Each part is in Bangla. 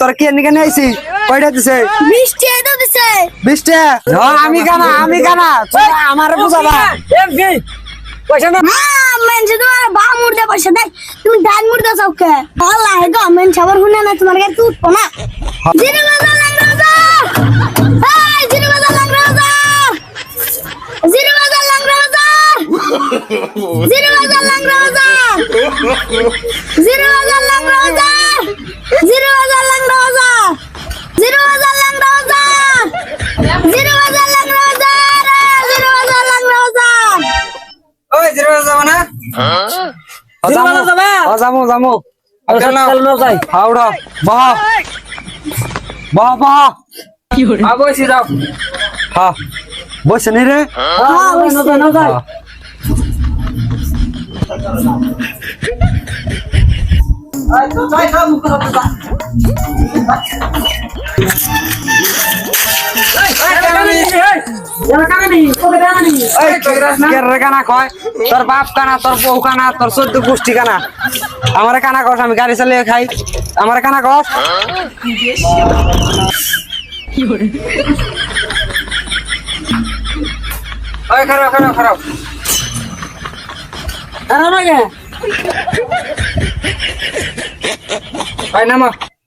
তোর কি এনে কেন আইছি? কয়টা দিছে? বৃষ্টি এতো দিছে। বিশটা হ্যাঁ আমি কানা আমি কানা তুই আমারে বুঝাবা। পয়সা না হ্যাঁ মেনছে তোমার বা মুর্দা পয়সা দেখ তুমি ডান মুর্দা চৌকে আল্লাহ হে গো মেনছে আবার হুনে না তোমার কাছে উঠবো না। জিরে বাজা লাংরাজা এই জিরে বাজা লাংরাজা জিরে বাজা লাংরাজা জিরে বাজা লাংরাজা জিরে যাব? যাব হাওড়া বাহ। বাহ বাহ। কি হরে বসে যাও। হ্যাঁ বসে নি রে? হ্যাঁ কানা কয়? তোর বাপ কানা তোর বউ কানা তোর চোদ্দ গোষ্ঠী কানা। আমারে কানা কস আমি গাড়ি চালিয়ে খাই। আমারে কানা কস। খারাপ খারাপ খারাপ। ভাই নামা।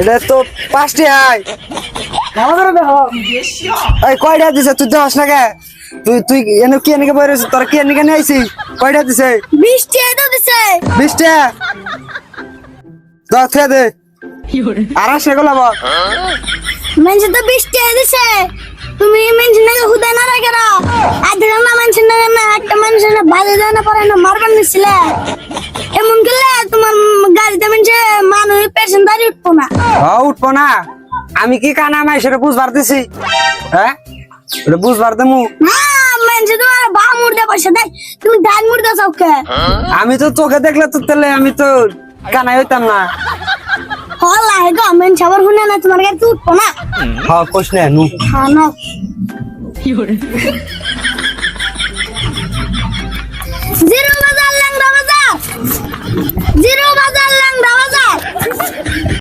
এটা তো পাঁচটি হাই এই কয়টা দিছে? তুই না কে? তুই তুই এনে কি এনে বই রয়েছিস তোর কি এনে কেন আইছি? কয়টা দিছে? বিশটা দশ থেকে দে আর সেগুলো বল মেনছে তো বৃষ্টি দিছে। তুমি মেনছে নাকি হুদায় না রেখে দাও আর দিলাম না মেনছে না না একটা মানুষের না বাজে যায় না পারে না মারবার নিছিলে। এমন করলে তোমার না। হ্যাঁ উঠবো না। আমি কি কানা মাই সেটা বুঝবার দিছি। হ্যাঁ? এটা বুঝবার দেমু। আমি তো চোখে দেখলে তো তাহলে আমি তো কানাই হইতাম না। আল্লাহ হে গো মেনছে আবার হুনে না তোমার কাছে উঠবো না। হ্যাঁ কোশ নে নু। হ্যাঁ না জিরো